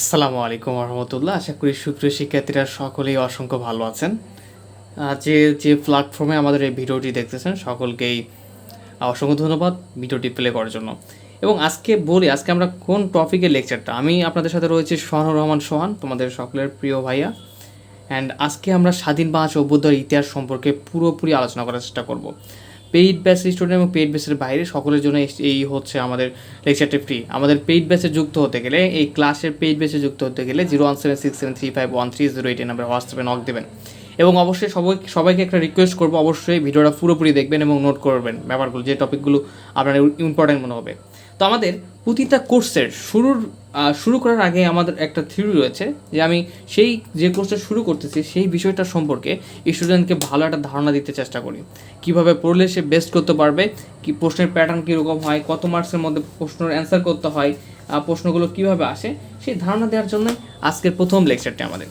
আসসালামু আলাইকুম রহমতুল্লাহ আশা করি সুপ্রিয় শিক্ষার্থীরা সকলেই অসংখ্য ভালো আছেন। যে যে প্ল্যাটফর্মে আমাদের এই ভিডিওটি দেখতেছেন, সকলকেই অসংখ্য ধন্যবাদ ভিডিওটি প্লে করার জন্য। এবং আজকে বলি, আজকে আমরা কোন টপিকের লেকচারটা আমি আপনাদের সাথে রয়েছে সোহানুর রহমান সোহান, তোমাদের সকলের প্রিয় ভাইয়া। অ্যান্ড আজকে আমরা স্বাধীন বাংলা অভ্যুদয়ের ইতিহাস সম্পর্কে পুরোপুরি আলোচনা করার চেষ্টা করব। পেইড ব্যাচ স্টুডেন্ট এবং পেইড ব্যাচের বাইরে সকলের জন্য এই- হচ্ছে আমাদের লেকচারটি ফ্রি আমাদের পেইড ব্যাচে যুক্ত হতে গেলে, এই ক্লাসের পেইড ব্যাচে যুক্ত হতে গেলে zero one seven six seven three five one three zero eight number হোয়াটসঅ্যাপে নক দেবেন। এবং অবশ্যই সবাই সবাইকে একটা রিকোয়েস্ট করব, অবশ্যই ভিডিওটা পুরোপুরি দেখবেন এবং নোট করবেন ব্যাপারগুলো, যে টপিকগুলো আপনার ইম্পর্টেন্ট মনে হবে। তো আমাদের প্রতিটা কোর্সের শুরুর শুরু করার আগে আমাদের একটা থিওরি রয়েছে যে আমি সেই যে কোর্সটা শুরু করতেছি, সেই বিষয়টা সম্পর্কে স্টুডেন্টকে ভালো একটা ধারণা দিতে চেষ্টা করি। কীভাবে পড়লে সে বেস্ট করতে পারবে, কি প্রশ্নের প্যাটার্ন কীরকম হয়, কত মার্কসের মধ্যে প্রশ্নের অ্যান্সার করতে হয় প্রশ্নগুলো কীভাবে আসে, সেই ধারণা দেওয়ার জন্য আজকের প্রথম লেকচারটি আমাদের।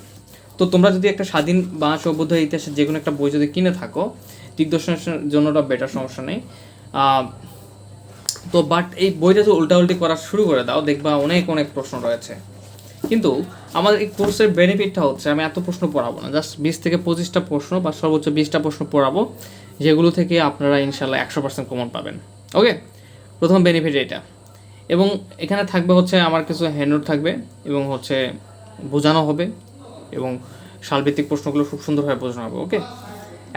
তো তোমরা যদি একটা স্বাধীন বা সভ্যতা ইতিহাসের যে কোনো একটা বই যদি কিনে থাকো, দিগদর্শনের জন্য ওটা বেটার সমস্যা নেই। তো বাট এই বইটা যদি উল্টাউল্টি করা শুরু করে দাও, দেখবা অনেক অনেক প্রশ্ন রয়েছে। কিন্তু আমাদের এই কোর্সের বেনিফিটটা হচ্ছে, আমি এত প্রশ্ন পড়াবো না জাস্ট বিশ থেকে পঁচিশটা প্রশ্ন বা সর্বোচ্চ বিশটা প্রশ্ন পড়াবো, যেগুলো থেকে আপনারা ইনশাল্লাহ একশো পার্সেন্ট কমন পাবেন। ওকে প্রথম বেনিফিট এটা। এবং এখানে থাকবে হচ্ছে আমার কিছু হ্যান্ডনোট থাকবে এবং হচ্ছে বোঝানো হবে এবং সালভিত্তিক প্রশ্নগুলো খুব সুন্দরভাবে বোঝানো হবে ওকে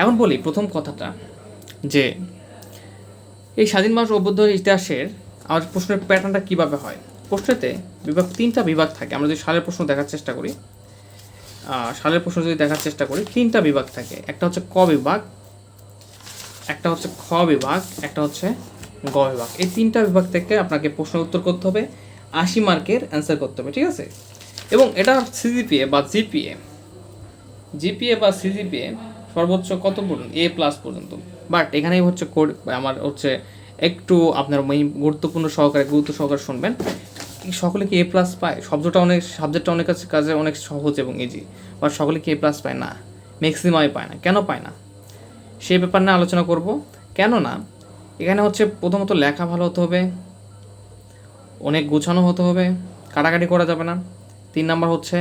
এখন বলি প্রথম কথাটা যে এই স্বাধীন মানুষ অভ্যুদয়ের ইতিহাসের আমার প্রশ্নের প্যাটার্নটা কীভাবে হয়? প্রশ্নেতে বিভাগ তিনটা বিভাগ থাকে। আমরা যদি সালের প্রশ্ন দেখার চেষ্টা করি সালের প্রশ্ন যদি দেখার চেষ্টা করি, তিনটা বিভাগ থাকে। একটা হচ্ছে ক বিভাগ, একটা হচ্ছে খ বিভাগ, একটা হচ্ছে গ বিভাগ। এই তিনটা বিভাগ থেকে আপনাকে প্রশ্নের উত্তর করতে হবে, আশি মার্কের অ্যান্সার করতে হবে, ঠিক আছে? এবং এটা সিজিপিএ বা জিপিএ জিপিএ বা সিজিপিএ সর্বোচ্চ কত পর্যন্ত? এ প্লাস পর্যন্ত। বাট এখানেই হচ্ছে আমার হচ্ছে একটু আপনার মেইন গুরুত্বপূর্ণ সহকারে, গুরুত্ব সহকারে শুনবেন। সকলে কি এ প্লাস পায়? শব্দটা অনেক সাবজেক্টটা অনেক কাছে, কাজে অনেক সহজ এবং ইজি বাট সকলে কি এ প্লাস পায়? না। ম্যাক্সিমামই পায় না। কেন পায় না? সেই ব্যাপার নিয়ে আলোচনা করব। কেন না এখানে হচ্ছে প্রথমত লেখা ভালো হতে হবে। অনেক গোছানো হতে হবে। কাটাকাটি করা যাবে না। তিন নাম্বার হচ্ছে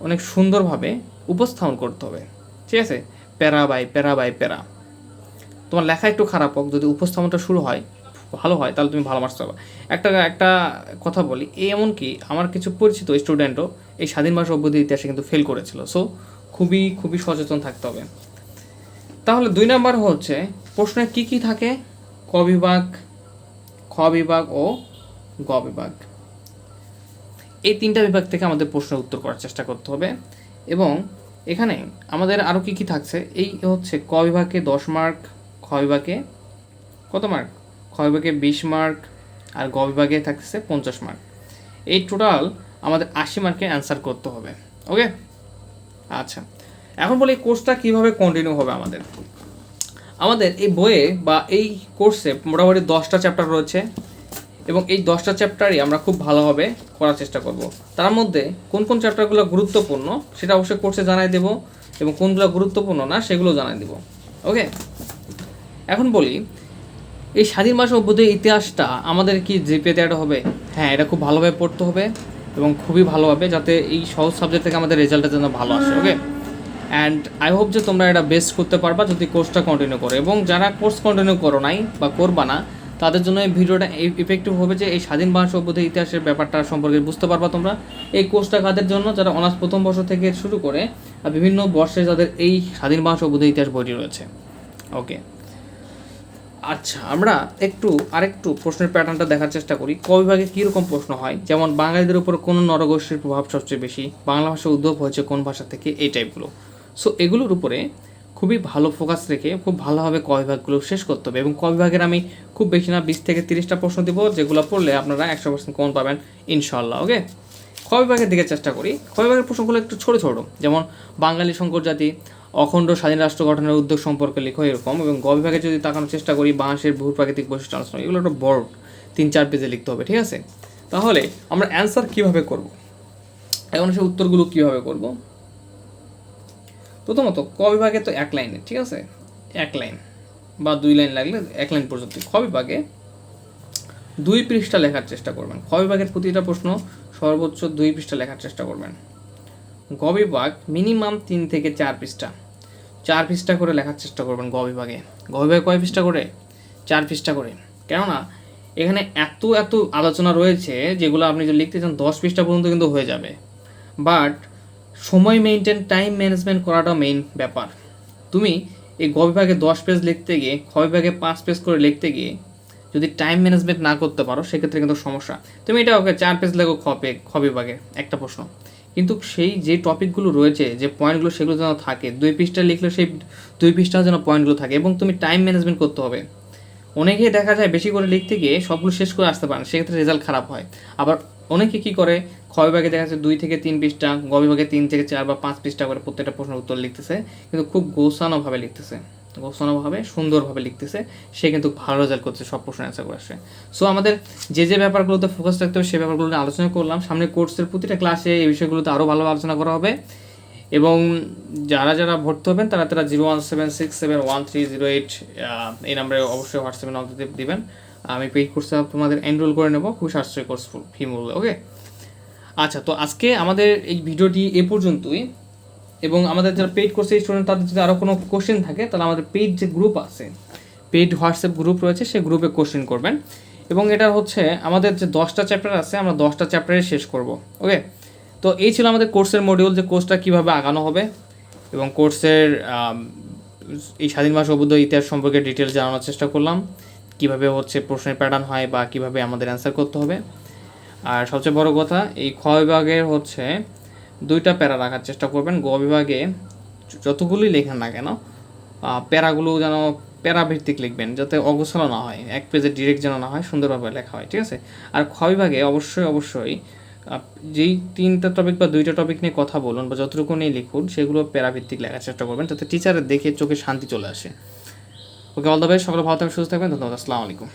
অনেক সুন্দরভাবে উপস্থাপন করতে হবে। ঠিক আছে? প্যারা বাই প্যারা বাই প্যারা। তোমার লেখা একটু খারাপ হোক, যদি উপস্থাপনটা শুরু হয়, ভালো হয়, তাহলে তুমি ভালো মার্কস পাবা। একটা একটা কথা বলি, এই এমনকি আমার কিছু পরিচিত স্টুডেন্টও এই স্বাধীন ভাষা অভ্যুদয় ইতিহাসে কিন্তু ফেল করেছিল। সো খুবই খুবই সচেতন থাকতে হবে। তাহলে দুই নাম্বার হচ্ছে, প্রশ্নে কি কি থাকে? ক বিভাগ, খ বিভাগ ও গ বিভাগ। এই তিনটা বিভাগ থেকে আমাদের প্রশ্নের উত্তর করার চেষ্টা করতে হবে। এবং এখানে আমাদের আরও কি কি থাকছে? এই হচ্ছে ক বিভাগে দশ মার্ক, খ বিভাগে কত মার্ক? খ বিভাগে বিশ মার্ক আর গ বিভাগে থাকছে পঞ্চাশ মার্ক। এই টোটাল আমাদের আশি মার্কে অ্যান্সার করতে হবে ওকে আচ্ছা এখন বলি কোর্সটা কীভাবে কন্টিনিউ হবে আমাদের? আমাদের এই বইয়ে বা এই কোর্সে মোটামুটি দশটা চ্যাপ্টার রয়েছে। এবং এই দশটা চ্যাপ্টারই আমরা খুব ভালোভাবে করার চেষ্টা করব। তার মধ্যে কোন কোন চ্যাপ্টারগুলো গুরুত্বপূর্ণ সেটা অবশ্যই কোর্সে জানাই দেব এবং কোনগুলো গুরুত্বপূর্ণ না সেগুলো জানাই দেব। ওকে এখন বলি, এই স্বাধীন ভাষা অভ্যুদয় ইতিহাসটা আমাদের কি জিপিএ দেওয়াটা হবে? হ্যাঁ এটা খুব ভালোভাবে পড়তে হবে এবং খুবই ভালোভাবে যাতে এই সহজ সাবজেক্ট থেকে আমাদের রেজাল্টটা যেন ভালো আসে ওকে অ্যান্ড আই হোপ যে তোমরা এটা বেস্ট করতে পারবা যদি কোর্সটা কন্টিনিউ করো এবং যারা কোর্স কন্টিনিউ করো নাই বা করবা না তাদের জন্য এই ভিডিওটা ইফেক্টিভ হবে যে এই স্বাধীন ভাষা অভ্যুদয় ইতিহাসের ব্যাপারটা সম্পর্কে বুঝতে পারবা তোমরা। এই কোর্সটা কাদের জন্য? যারা অনার্স প্রথম বর্ষ থেকে শুরু করে, আর বিভিন্ন বর্ষে যাদের এই স্বাধীন ভাষা অভ্যুদয় ইতিহাস বইটি রয়েছে। ওকে আচ্ছা আমরা একটু আরেকটু প্রশ্নের প্যাটার্নটা দেখার চেষ্টা করি। ক বিভাগে কীরকম প্রশ্ন হয়? যেমন, বাঙালিদের উপর কোন নরগোষ্ঠীর প্রভাব সবচেয়ে বেশি? বাংলা ভাষা উদ্ভব হয়েছে কোন ভাষা থেকে? এই টাইপগুলো সো এগুলোর উপরে খুবই ভালো ফোকাস রেখে খুব ভালোভাবে ক বিভাগগুলো শেষ করতে হবে এবং ক বিভাগের আমি খুব বেশি না বিশ থেকে তিরিশটা প্রশ্ন দিব, যেগুলো পড়লে আপনারা একশো পার্সেন্ট কমন পাবেন ইনশাল্লাহ ওকে খ বিভাগের দিকে চেষ্টা করি। খ বিভাগের প্রশ্নগুলো একটু ছোটো ছোটো, যেমন বাঙালি সংকট জাতি, অখণ্ড স্বাধীন রাষ্ট্র গঠনের উদ্যোগ সম্পর্কে লেখো এরকম, এবং গ বিভাগে যদি তাকানোর চেষ্টা করি, বাংলাদেশের ভূ প্রাকৃতিক বৈশিষ্ট্য আলোচনা, এগুলো একটা বড়, তিন চার পেজে লিখতে হবে, ঠিক আছে? তাহলে আমরা অ্যান্সার কীভাবে করব? এখন সে উত্তরগুলো কীভাবে করব? প্রথমত, ক বিভাগে তো এক লাইনে, ঠিক আছে? এক লাইন বা দুই লাইন লাগলে এক লাইন পর্যন্ত। খ বিভাগে দুই পৃষ্ঠা লেখার চেষ্টা করবেন। খ বিভাগের প্রতিটা প্রশ্ন সর্বোচ্চ দুই পৃষ্ঠা লেখার চেষ্টা করবেন। গ বিভাগ মিনিমাম তিন থেকে চার পৃষ্ঠা। চার পৃষ্ঠা করে লেখার চেষ্টা করবেন গ বিভাগে। গ বিভাগে কয় পৃষ্ঠা করে? চার পৃষ্ঠা করে। কেননা, এখানে এত এত আলোচনা রয়েছে যেগুলো আপনি যদি লিখতে চান, দশ পৃষ্ঠা পর্যন্ত কিন্তু হয়ে যাবে। বাট সময় মেনটেন টাইম ম্যানেজমেন্ট করাটা মেইন ব্যাপার। তুমি এই গ বিভাগে দশ পেজ লিখতে গিয়ে, খ বিভাগে পাঁচ পেজ করে লিখতে গিয়ে, যদি টাইম ম্যানেজমেন্ট না করতে পারো, সেক্ষেত্রে কিন্তু সমস্যা। তুমি এটা ওকে চার পেজ লেখো খ পে খ বিভাগে, একটা প্রশ্ন। কিন্তু সেই যে টপিকগুলো রয়েছে, যে পয়েন্টগুলো সেগুলো যেন থাকে, দুই পৃষ্ঠা লিখলে সেই দুই পৃষ্ঠা যেন পয়েন্টগুলো থাকে, এবং তুমি টাইম ম্যানেজমেন্ট করতে হবে। অনেকেই দেখা যায় বেশি করে লিখতে গিয়ে সবগুলো শেষ করে আসতে পারেন সেক্ষেত্রে রেজাল্ট খারাপ হয়। আবার অনেকে কি করে খ দেখা যাচ্ছে দুই থেকে তিন পৃষ্ঠা, গ বিভাগে তিন থেকে চার বা পাঁচ পৃষ্ঠা করে প্রত্যেকটা প্রশ্নের উত্তর লিখতেছে, কিন্তু খুব গোছানোভাবে লিখতেছে। গোছানোভাবে, সুন্দরভাবে লিখতেছে। সে কিন্তু ভালো রেজাল্ট করছে, সব প্রশ্নের অ্যান্সার করে আসে সো আমাদের যে যে ব্যাপারগুলোতে ফোকাস রাখতে হবে সেই ব্যাপারগুলো নিয়ে আলোচনা করলাম। সামনে কোর্সের প্রতিটা ক্লাসে এই বিষয়গুলোতে আরও ভালো আলোচনা করা হবে। এবং যারা যারা ভর্তি হবেন, তারা তারা zero one seven six seven one three zero eight এই নাম্বারে অবশ্যই হোয়াটসঅ্যাপে নক দিতে দিবেন। আমি পেইড কোর্সে তোমাদের এনরোল করে নেব। খুবই সাশ্রয়ী কোর্স ফি মূল্যে ওকে আচ্ছা তো আজকে আমাদের এই ভিডিওটি এ পর্যন্তই। এবং আমাদের যারা পেইড কোর্সের স্টুডেন্ট তাদের যদি আরও কোনো কোশ্চেন থাকে, তাহলে আমাদের পেইড যে গ্রুপ আছে পেইড হোয়াটসঅ্যাপ গ্রুপ রয়েছে সেই গ্রুপে কোশ্চেন করবেন। এবং এটা হচ্ছে আমাদের যে দশটা চ্যাপ্টার আছে, আমরা দশটা চ্যাপ্টারে শেষ করব ওকে তো এই ছিল আমাদের কোর্সের মডিউল যে কোর্সটা কীভাবে আগানো হবে। এবং কোর্সের এই স্বাধীন ভাষা অবুদ্ধ ইতিহাস সম্পর্কে ডিটেলস জানানোর চেষ্টা করলাম। কীভাবে হচ্ছে প্রশ্নের প্যাটার্ন হয় বা কীভাবে আমাদের অ্যান্সার করতে হবে। আর সবচেয়ে বড় কথা, এই খ বিভাগের হচ্ছে দুইটা প্যারা রাখার চেষ্টা করবেন। গ বিভাগে যতগুলোই লেখেন না কেন প্যারাগুলো যেন প্যারাভিত্তিক লিখবেন, যাতে অগোছালো না হয়, এক পেজে ডিরেক্ট যেন না হয়, সুন্দরভাবে লেখা হয়, ঠিক আছে? আর খ বিভাগে অবশ্যই অবশ্যই যেই তিনটা টপিক বা দুইটা টপিক নিয়ে কথা বলুন বা যতটুকু নিয়ে লিখুন, সেগুলো প্যারাভিত্তিক লেখার চেষ্টা করবেন, যাতে টিচারের দেখে চোখে শান্তি চলে আসে। ওকে অল দ্য বেস্ট সকলে ভালো থাকবেন, সুস্থ থাকবেন, ধন্যবাদ, আসসালামু আলাইকুম।